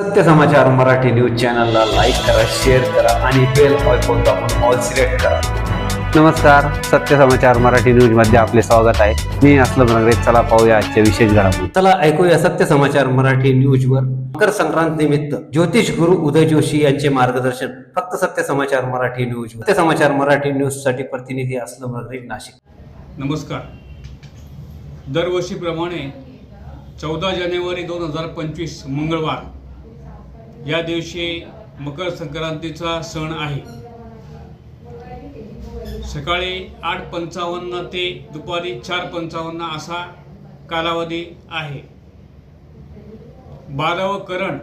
सत्य समाचार मराठी न्यूज चॅनलला लाईक करा शेअर करा आणि बेल आयकॉन दाबून ऑल सिलेक्ट करा. नमस्कार सत्य समाचार मराठी न्यूजमध्ये आपले स्वागत आहे. मी असलम नगरे चला पाहूया आजच्या विशेष घडामोडी. चला ऐकूया सत्य समाचार मराठी न्यूज वर मकर संक्रांत निमित्त ज्योतिष गुरु उदय जोशी यांचे मार्गदर्शन फक्त सत्य समाचार मराठी न्यूज सत्य समाचार मराठी न्यूजसाठी प्रतिनिधी असलम नगरे नाशिक. नमस्कार. दरवर्षीप्रमाणे चौदा जानेवारी दोन हजार पंचवीस मंगळवार या दिवशी मकर संक्रांतीचा सण आहे. सकाळी आठ पंचावन्न ते दुपारी चार पंचावन्न असा कालावधी आहे. बारावं करण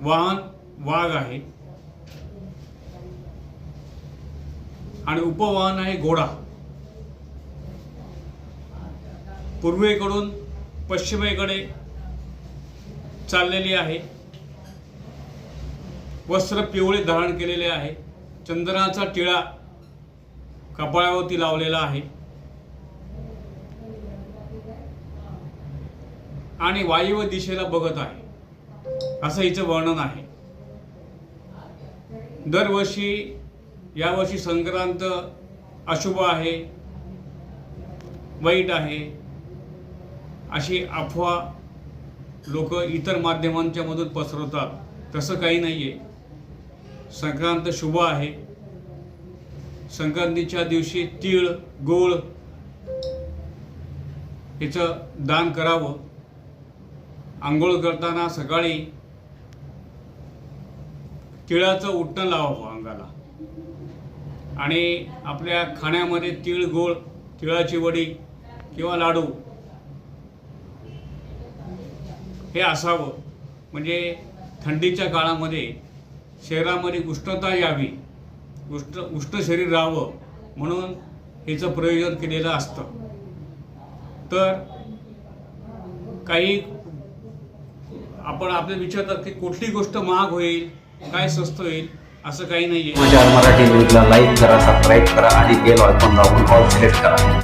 वाहन वाघ आहे. आणि उपवाहन आहे घोडा. पूर्वेकडून पश्चिमेकडे चाललेली आहे. वस्त्र पिवळे धारण केलेले आहे. चंद्राचा टिळा कपाळावरती लावलेला आहे. आणि वायव्य दिशेला बघत आहे. असं हिचं वर्णन आहे. दरवर्षी यावर्षी संक्रांत अशुभ आहे वाईट आहे अशी अफवा लोक इतर माध्यमांच्या मधून पसरवतात. तसं काही नाही आहे संक्रांत शुभ आहे. संक्रांतीच्या दिवशी तीळ गूळ याचं दान करावं. आंघोळ करताना सकाळी तिळाचं उठणं लावावं अंगाला. आणि आपल्या खाण्यामध्ये तीळ गोळ तिळाची वडी किंवा लाडू हे असावं. म्हणजे थंडीच्या काळामध्ये शरीरामध्ये उष्णता यावी. उष्ण उष्ण शरीर राहावं म्हणून हिचं प्रयोजन केलेलं असतं. तर काही आपण आपले विचारतात की कुठली गोष्ट महाग होईल काय स्वस्त होईल असं काही नाही आहे मराठी न्यूजला लाईक करा सबस्क्राईब करा आणि बेल आयकॉन दाबून ऑल सिलेक्ट करा.